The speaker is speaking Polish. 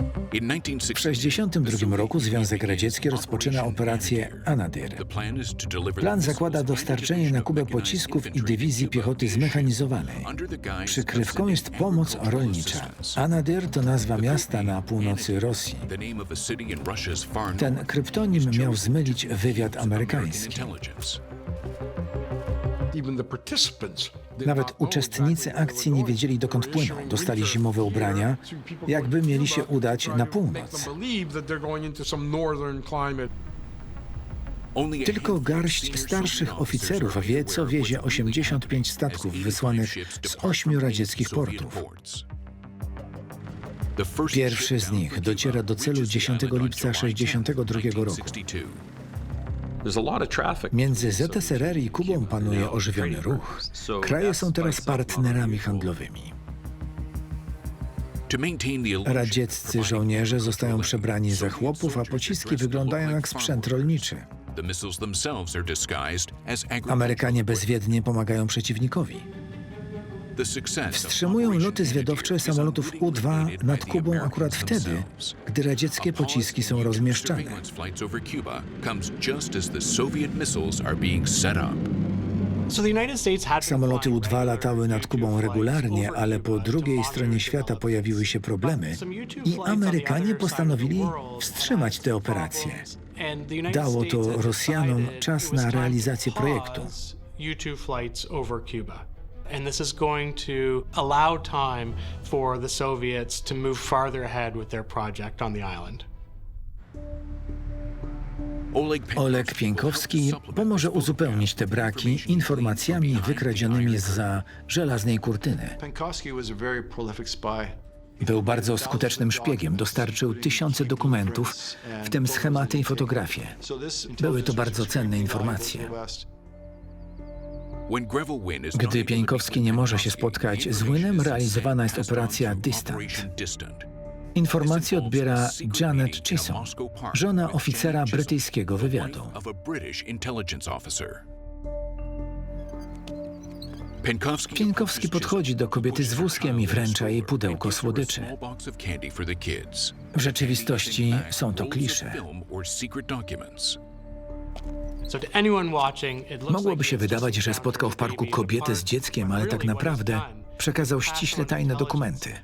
W 1962 1962 roku Związek Radziecki rozpoczyna operację Anadyr. Plan zakłada dostarczenie na Kubę pocisków i dywizji piechoty zmechanizowanej. Przykrywką jest pomoc rolnicza. Anadyr to nazwa miasta na północy Rosji. Ten kryptonim miał zmylić wywiad amerykański. Nawet uczestnicy akcji nie wiedzieli dokąd płyną. Dostali zimowe ubrania, jakby mieli się udać na północ. Tylko garść starszych oficerów wie, co wiezie 85 statków wysłanych z ośmiu radzieckich portów. Pierwszy z nich dociera do celu 10 lipca 1962 roku. Między ZSRR i Kubą panuje ożywiony ruch. Kraje są teraz partnerami handlowymi. Radzieccy żołnierze zostają przebrani za chłopów, a pociski wyglądają jak sprzęt rolniczy. Amerykanie bezwiednie pomagają przeciwnikowi. Wstrzymują loty zwiadowcze samolotów U-2 nad Kubą akurat wtedy, gdy radzieckie pociski są rozmieszczane. Samoloty U-2 latały nad Kubą regularnie, ale po drugiej stronie świata pojawiły się problemy i Amerykanie postanowili wstrzymać te operacje. Dało to Rosjanom czas na realizację projektu. U-2 flights over Cuba. And this is going to allow time for the Soviets to move farther ahead with their project on the island. Oleg Pienkowski pomoże uzupełnić te braki informacjami wykradzionymi za żelaznej kurtyny. Penkovsky was a very prolific spy. Był bardzo skutecznym szpiegiem, dostarczył tysiące dokumentów, w tym schematy i fotografie. Były to bardzo cenne informacje. Gdy Pieńkowski nie może się spotkać z Wynem, realizowana jest operacja Distant. Informacje odbiera Janet Chisholm, żona oficera brytyjskiego wywiadu. Pieńkowski podchodzi do kobiety z wózkiem i wręcza jej pudełko słodyczy. W rzeczywistości są to klisze. Mogłoby się wydawać, że spotkał w parku kobietę z dzieckiem, ale tak naprawdę przekazał ściśle tajne dokumenty.